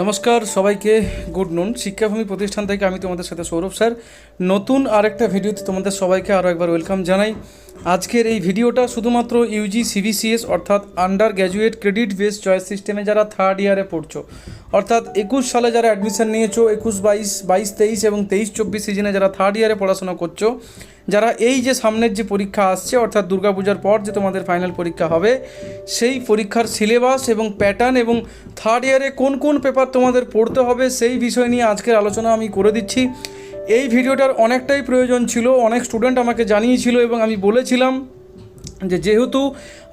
নমস্কার সবাইকে, গুড নুন। শিক্ষাভূমি প্রতিষ্ঠান থেকে আমি তোমাদের সাথে সৌরভ স্যার। নতুন আরেকটা ভিডিওতে তোমাদের সবাইকে আরও একবার ওয়েলকাম জানাই। আজকের এই ভিডিওটা শুধুমাত্র ইউজি সিবিসিএস অর্থাৎ under graduate credit base choice সিস্টেমে যারা থার্ড ইয়ারে পড়ছো, অর্থাৎ একুশ সালে যারা অ্যাডমিশন নিয়েছো, একুশ, বাইশ বাইশ, তেইশ এবং তেইশ, চব্বিশ সিজনে যারা থার্ড ইয়ারে পড়াশোনা করছ, যারা এই যে সামনের যে পরীক্ষা আসছে, অর্থাৎ দুর্গাপূজার পর যে তোমাদের ফাইনাল পরীক্ষা হবে, সেই পরীক্ষার সিলেবাস এবং প্যাটার্ন এবং থার্ড ইয়ারে কোন কোন পেপার তোমাদের পড়তে হবে, সেই বিষয় নিয়ে আজকের আলোচনা আমি করে দিচ্ছি। এই ভিডিওটার অনেকটাই প্রয়োজন ছিল, অনেক স্টুডেন্ট আমাকে জানিয়েছিল এবং আমি বলেছিলাম যে যেহেতু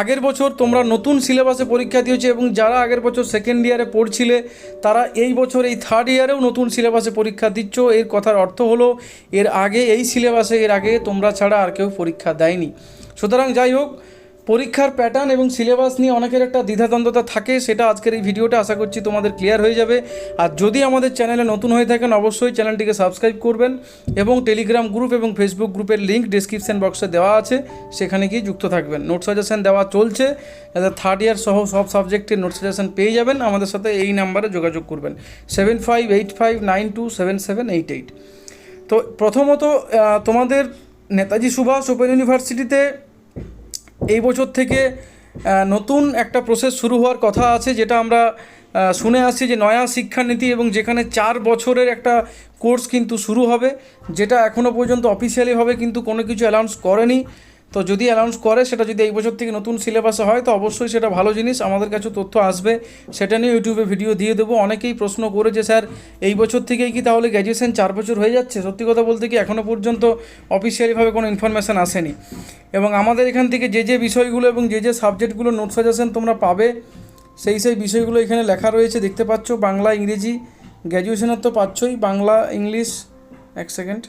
আগের বছর তোমরা নতুন সিলেবাসে পরীক্ষা দিয়েছ এবং যারা আগের বছর সেকেন্ড ইয়ারে পড়ছিলে, তারা এই বছর এই থার্ড ইয়ারেও নতুন সিলেবাসে পরীক্ষা দিচ্ছ। এর কথার অর্থ হলো, এর আগে এই সিলেবাসে এর আগে তোমরা ছাড়া আর কেউ পরীক্ষা দেয়নি। সুতরাং যাই হোক পরীক্ষার প্যাটার্ন এবং সিলেবাস নিয়ে অনেকের একটা দ্বিধাদ্বন্দ্বতা থাকে, সেটা আজকের এই ভিডিওটা আশা করছি তোমাদের ক্লিয়ার হয়ে যাবে। আর যদি আমাদের চ্যানেলে নতুন হয়ে থাকেন, অবশ্যই চ্যানেলটিকে সাবস্ক্রাইব করবেন এবং টেলিগ্রাম গ্রুপ এবং ফেসবুক গ্রুপের লিঙ্ক ডিসক্রিপশন বক্সে দেওয়া আছে, সেখানে গিয়ে যুক্ত থাকবেন। নোট সাজেশন দেওয়া চলছে যাতে থার্ড ইয়ার সহ সব সাবজেক্টের নোট সাজেশন পেয়ে যাবেন, আমাদের সাথে এই নাম্বারে যোগাযোগ করবেন। Seven five eight five nine two seven seven eight eight তো প্রথমত তোমাদের নেতাজি সুভাষ ওপেন ইউনিভার্সিটিতে এই বছর থেকে নতুন একটা প্রসেস শুরু হওয়ার কথা আছে, যেটা আমরা শুনে আসছি যে নয়া শিক্ষানীতি এবং যেখানে চার বছরের একটা কোর্স কিন্তু শুরু হবে, যেটা এখনও পর্যন্ত অফিসিয়ালিভাবে কিন্তু কোনো কিছু অ্যানাউন্স করেনি। তো যদি অ্যানাউন্স করে, সেটা যদি এই বছর থেকে নতুন সিলেবাসে হয়, তো অবশ্যই সেটা ভালো জিনিস। আমাদের কাছে তথ্য আসবে। সেটা নিয়ে ইউটিউবে ভিডিও দিয়ে দেবো। অনেকেই প্রশ্ন করে যে, স্যার, এই বছর থেকেই কি তাহলে গ্র্যাজুয়েশন চার বছর হয়ে যাচ্ছে? সত্যি কথা বলতে কি এখনও পর্যন্ত অফিসিয়ালিভাবে কোনো ইনফরমেশান আসেনি। এবং আমাদের এখান থেকে যে যে বিষয়গুলো এবং যে যে সাবজেক্টগুলো নোট সাজেশন তোমরা পাবে, সেই সেই বিষয়গুলো এখানে লেখা রয়েছে। দেখতে পাচ্ছ, বাংলা, ইংরেজি গ্র্যাজুয়েশনের তো পাচ্ছই। বাংলা, ইংলিশ, এক সেকেন্ড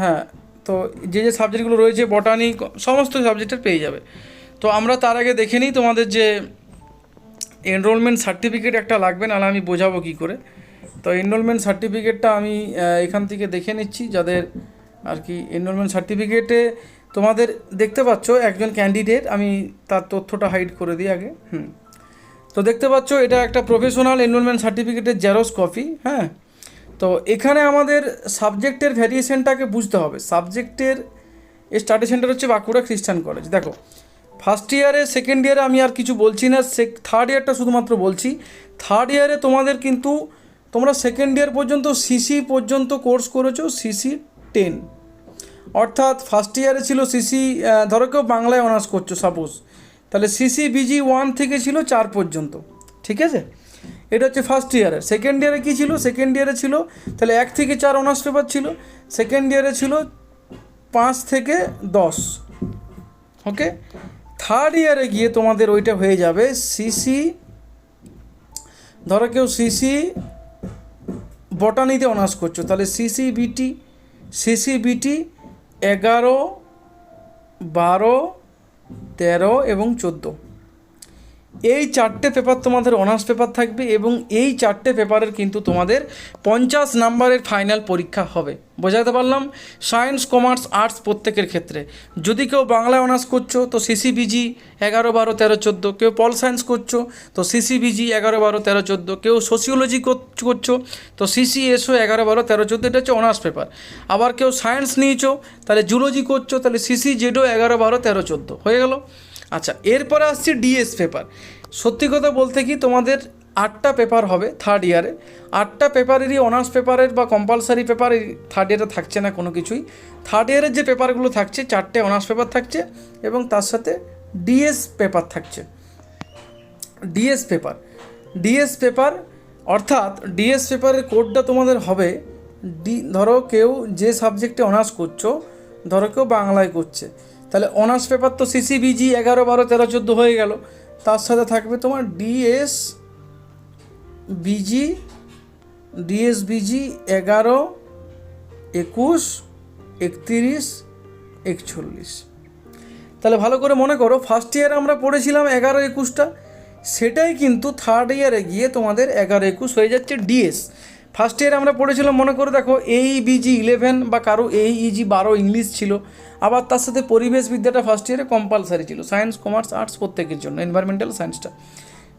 হ্যাঁ তো যে যে সাবজেক্টগুলো রয়েছে বটানি সমস্ত সাবজেক্টের পেয়ে যাবে। তো আমরা তার আগে দেখে নিই তোমাদের যে এনরোলমেন্ট সার্টিফিকেট একটা লাগবে, নাহলে আমি বোঝাবো কী করে। তো এনরোলমেন্ট সার্টিফিকেটটা আমি এখান থেকে দেখে নিচ্ছি যাদের আর কি এনরোলমেন্ট সার্টিফিকেটে তোমাদের দেখতে পাচ্ছ একজন ক্যান্ডিডেট আমি তার তথ্যটা হাইড করে দিই আগে, হুম। তো দেখতে পাচ্ছ এটা একটা প্রফেশনাল এনরোলমেন্ট সার্টিফিকেটের জেরক্স কপি হ্যাঁ। তো এখানে আমাদের সাবজেক্টের ভ্যারিয়েশনটাকে বুঝতে হবে। সাবজেক্টের স্টাডি সেন্টার হচ্ছে বাঁকুড়া খ্রিস্টান কলেজ। দেখো ফার্স্ট ইয়ারে সেকেন্ড ইয়ারে আমি আর কিছু বলছি না সে থার্ড ইয়ারটা শুধুমাত্র বলছি। থার্ড ইয়ারে তোমাদের কিন্তু তোমরা সেকেন্ড ইয়ার পর্যন্ত সিসি পর্যন্ত কোর্স করেছ সিসি টেন অর্থাৎ ফার্স্ট ইয়ারে ছিল সিসি ধরো কেউ বাংলায় অনার্স করছ সাপোজ তাহলে সিসি বিজি ওয়ান থেকে ছিল চার পর্যন্ত। ঠিক আছে? এটা হচ্ছে ফার্স্ট ইয়ারে সেকেন্ড ইয়ারে কী ছিল? সেকেন্ড ইয়ারে ছিল, তাহলে এক থেকে চার অনার্স পেপার ছিল। সেকেন্ড ইয়ারে ছিল পাঁচ থেকে দশ। ওকে থার্ড ইয়ারে গিয়ে তোমাদের ওইটা হয়ে যাবে সিসি ধরো কেউ সিসি বটানিতে অনার্স করছ, তাহলে সিসি বিটি সিসি বিটি এগারো, বারো, তেরো এবং চোদ্দ। এই চারটে পেপার তোমাদের অনার্স পেপার থাকবে এবং এই চারটে পেপারের কিন্তু তোমাদের পঞ্চাশ নাম্বারের ফাইনাল পরীক্ষা হবে। বোঝাতে পারলাম? সায়েন্স কমার্স আর্টস প্রত্যেকের ক্ষেত্রে। যদি কেউ বাংলা অনার্স করছ, তো সিসিবিজি এগারো, বারো, তেরো, চোদ্দ। কেউ পল সায়েন্স করছ, তো সিসিবিজি এগারো, বারো, তেরো, চোদ্দ। কেউ সোশিওলজি করছ, তো সিসিএসও এগারো, বারো, তেরো, চোদ্দ। এটা হচ্ছে অনার্স পেপার আবার কেউ সায়েন্স নিয়েছো, তাহলে জুলজি করছ, তাহলে সিসি জেডও এগারো, বারো, তেরো, চোদ্দ। হয়ে গেল? আচ্ছা এরপরে আসছে ডিএস পেপার সত্যি কথা বলতে কি তোমাদের আটটা পেপার হবে থার্ড ইয়ারে আটটা পেপারেরই অনার্স পেপারের বা কম্পালসারি পেপার থার্ড ইয়ারে থাকছে না কোনো কিছুই। থার্ড ইয়ারের যে পেপারগুলো থাকছে, চারটে অনার্স পেপার থাকছে এবং তার সাথে ডিএস পেপার থাকছে। ডিএস পেপার ডিএস পেপার অর্থাৎ ডিএস পেপারের কোডটা তোমাদের হবে ডি ধরো কেউ যে সাবজেক্টে অনার্স করছ, ধরো কেউ বাংলায় করছে। তাহলে অনার্স পেপার তো সিসিবিজি এগারো, বারো, তেরো, চোদ্দ হয়ে গেল। তার সাথে থাকবে তোমার ডিএস বিজি ডিএস বিজি এগারো, একুশ, একত্রিশ, একচল্লিশ। তাহলে ভালো করে মনে করো ফার্স্ট ইয়ারে আমরা পড়েছিলাম এগারো, একুশটা। সেটাই কিন্তু থার্ড ইয়ারে গিয়ে তোমাদের এগারো, একুশ হয়ে যাচ্ছে ডিএস। ফার্স্ট ইয়ারে আমরা পড়েছিলাম, মনে করে দেখো এই বিজি ইলেভেন বা কারও এই ইজি বারো ইংলিশ ছিল। আবার তার সাথে পরিবেশ বিদ্যাটা ফার্স্ট ইয়ারে কম্পালসারি ছিল সায়েন্স কমার্স আর্টস প্রত্যেকের জন্য এনভায়রনমেন্টাল সায়েন্সটা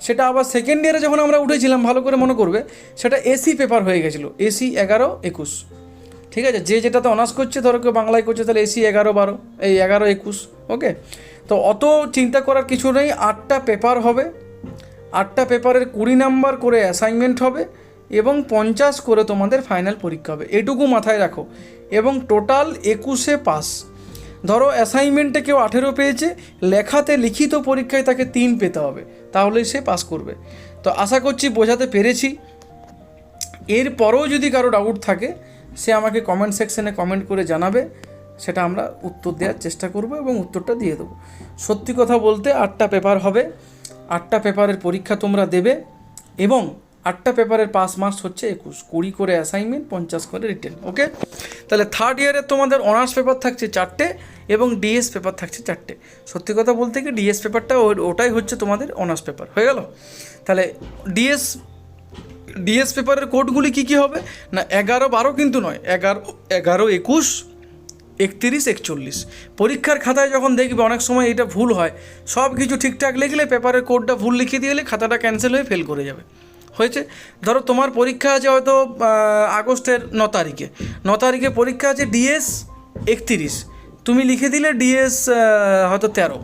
সেটা আবার সেকেন্ড ইয়ারে যখন আমরা উঠেছিলাম, ভালো করে মনে করবে, সেটা এসি পেপার হয়ে গেছিল এসি এগারো একুশ। ঠিক আছে? যে যেটাতে অনার্স করছে, ধরো কেউ বাংলায় করছে, তাহলে এসি এগারো বারো, এই এগারো একুশ ওকে তো অত চিন্তা করার কিছু নেই, আটটা পেপার হবে। আটটা পেপারের কুড়ি নাম্বার করে অ্যাসাইনমেন্ট হবে। এবং পঞ্চাশ করে তোমাদের ফাইনাল পরীক্ষা হবে। এটুকু মাথায় রাখো। এবং টোটাল একুশে পাস ধরো অ্যাসাইনমেন্টে কেউ আঠেরো পেয়েছে, লেখাতে লিখিত পরীক্ষায় তাকে তিন পেতে হবে। তাহলেই সে পাস করবে। তো আশা করছি বোঝাতে পেরেছি। এরপরেও যদি কারও ডাউট থাকে, সে আমাকে কমেন্ট সেকশনে কমেন্ট করে জানাবে। সেটা আমরা উত্তর দেওয়ার চেষ্টা করব এবং উত্তরটা দিয়ে দেবো। সত্যি কথা বলতে আটটা পেপার হবে। আটটা পেপারের পরীক্ষা তোমরা দেবে। এবং আটটা পেপারের পাস মার্কস হচ্ছে একুশ, কুড়ি করে অ্যাসাইনমেন্ট পঞ্চাশ করে রিটেন ওকে তাহলে থার্ড ইয়ারে তোমাদের অনার্স পেপার থাকছে চারটে এবং ডিএস পেপার থাকছে চারটে। সত্যি কথা বলতে কি ডিএস পেপারটা ওটাই হচ্ছে তোমাদের অনার্স পেপার হয়ে গেল? তাহলে ডিএস ডিএস পেপারের কোডগুলি কী কী হবে? না, এগারো বারো কিন্তু নয়, এগারো এগারো একুশ, একত্রিশ, একচল্লিশ। পরীক্ষার খাতায় যখন দেখবে অনেক সময় এটা ভুল হয় সব কিছু ঠিকঠাক লিখলে পেপারের কোডটা ভুল লিখে দিলে খাতাটা ক্যান্সেল হয়ে ফেল করে যাবে। হয়েছে। ধরো তোমার পরীক্ষা আছে হয়তো আগস্টের ন তারিখে। ন তারিখে পরীক্ষা আছে ডিএস একত্রিশ। তুমি লিখে দিলে ডিএস হয়তো তেরো।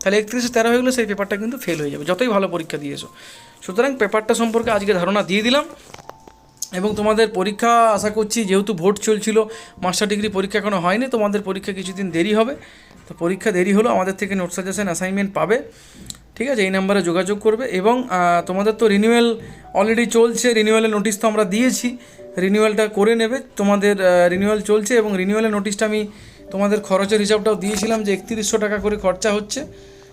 তাহলে একত্রিশে তেরো হয়ে গেলে সেই পেপারটা কিন্তু ফেল হয়ে যাবে। যতই ভালো পরীক্ষা দিয়েছ। সুতরাং পেপারটা সম্পর্কে আজকে ধারণা দিয়ে দিলাম। এবং তোমাদের পরীক্ষা, আশা করছি যেহেতু ভোট চলছিল মাস্টার ডিগ্রি পরীক্ষা এখনও হয়নি, তোমাদের পরীক্ষা কিছুদিন দেরি হবে। তো পরীক্ষা দেরি হলো, আমাদের থেকে নোট সাজেশন অ্যাসাইনমেন্ট পাবে। ঠিক আছে, এই নাম্বারে যোগাযোগ করবে এবং তোমাদের তো রিনিউয়াল অলরেডি চলছে রিনিউয়ালের নোটিশ তো আমরা দিয়েছি রিনিউয়ালটা করে নেবে, তোমাদের রিনিউয়াল চলছে এবং রিনিউয়ালের নোটিশটা আমি তোমাদের খরচের হিসাবটাও দিয়েছিলাম যে একত্রিশশো টাকা করে খরচা হচ্ছে,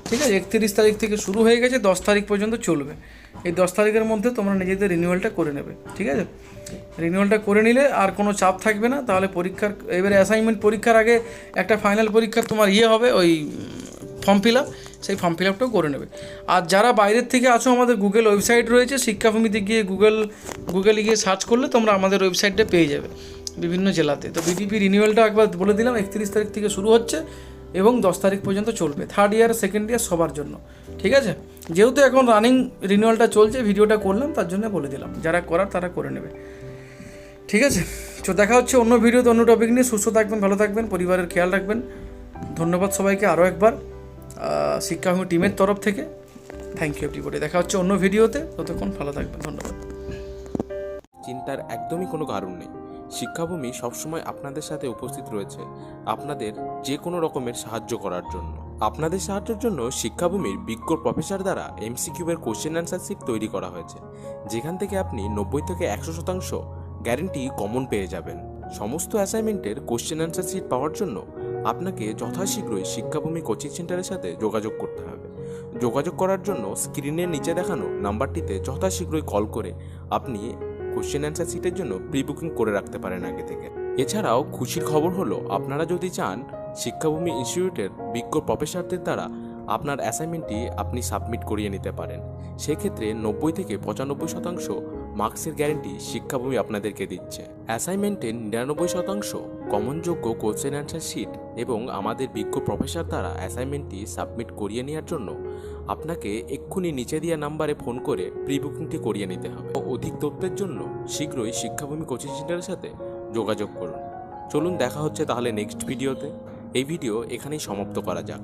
ঠিক আছে, একত্রিশ তারিখ থেকে শুরু হয়ে গেছে, দশ তারিখ পর্যন্ত চলবে। এই দশ তারিখের মধ্যে তোমরা নিজেদের রিনিউয়ালটা করে নেবে, ঠিক আছে? রিনিউয়ালটা করে নিলে আর কোনো চাপ থাকবে না, তাহলে পরীক্ষার, এবারে অ্যাসাইনমেন্ট পরীক্ষার আগে একটা ফাইনাল পরীক্ষার তোমার ইয়ে হবে, ওই ফর্ম ফিল আপ সেই ফর্ম ফিল আপটাও করে নেবে। আর যারা বাইরের থেকে আছো, আমাদের গুগল ওয়েবসাইট রয়েছে, শিক্ষাভূমিতে গিয়ে গুগল গুগলে গিয়ে সার্চ করলে তোমরা আমাদের ওয়েবসাইটটা পেয়ে যাবে বিভিন্ন জেলাতে। তো বিডিপি রিনিউয়ালটা একবার বলে দিলাম, একত্রিশ তারিখ থেকে শুরু হচ্ছে এবং দশ তারিখ পর্যন্ত চলবে। থার্ড ইয়ার সেকেন্ড ইয়ার সবার জন্য। ঠিক আছে? যেহেতু এখন রানিং রিনিউয়ালটা চলছে ভিডিওটা করলাম, তার জন্য বলে দিলাম। যারা করার, তারা করে নেবে। ঠিক আছে? তো দেখা হচ্ছে অন্য ভিডিওতে অন্য টপিক নিয়ে। সুস্থ থাকবেন, ভালো থাকবেন, পরিবারের খেয়াল রাখবেন। ধন্যবাদ সবাইকে আরও একবার। শিক্ষাভূমি টিমের তরফ থেকে। থ্যাংক ইউ এভরিবডি দেখা হচ্ছে অন্য ভিডিওতে। ততক্ষণ ভালো থাকবেন। ধন্যবাদ। চিন্তার একদমই কোনো কারণ নেই। শিক্ষাভূমি সবসময় আপনাদের সাথে উপস্থিত রয়েছে আপনাদের যে কোনো রকমের সাহায্য করার জন্য। আপনাদের সাহায্যের জন্য শিক্ষাভূমির বিজ্ঞ প্রফেসর দ্বারা এমসিকিউবের কোশ্চেন অ্যান্সার সিট তৈরি করা হয়েছে। যেখান থেকে আপনি নব্বই থেকে একশো শতাংশ গ্যারেন্টি কমন পেয়ে যাবেন। সমস্ত অ্যাসাইনমেন্টের কোশ্চেন অ্যান্সার সিট পাওয়ার জন্য আপনাকে যথাশীঘ্রই শিক্ষাভূমি কোচিং সেন্টারের সাথে যোগাযোগ করতে হবে। যোগাযোগ করার জন্য স্ক্রিনের নিচে দেখানো নাম্বারটিতে যথাশীঘ্রই কল করে আপনি কোশ্চেন অ্যান্সার সিটের জন্য প্রি বুকিং করে রাখতে পারেন আগে থেকে। এছাড়াও খুশির খবর হলো, আপনারা যদি চান শিক্ষাভূমি ইনস্টিটিউটের বিজ্ঞ প্রফেসরদের দ্বারা আপনার অ্যাসাইনমেন্টটি আপনি সাবমিট করিয়ে নিতে পারেন। সেক্ষেত্রে নব্বই থেকে পঁচানব্বই শতাংশ মার্কসের গ্যারেন্টি শিক্ষাভূমি আপনাদেরকে দিচ্ছে। অ্যাসাইনমেন্টের নিরানব্বই শতাংশ কমনযোগ্য কোশ্চেন অ্যান্সার শিট এবং আমাদের বিজ্ঞ প্রফেসর দ্বারা অ্যাসাইনমেন্টটি সাবমিট করিয়ে নেওয়ার জন্য আপনাকে এক্ষুনি নিচে দেওয়া নাম্বারে ফোন করে প্রি বুকিংটি করিয়ে নিতে হবে। অধিক তথ্যের জন্য শীঘ্রই শিক্ষাভূমি কোচিং সেন্টারের সাথে যোগাযোগ করুন। চলুন দেখা হচ্ছে তাহলে নেক্সট ভিডিওতে। এই ভিডিও এখানেই সমাপ্ত করা যাক।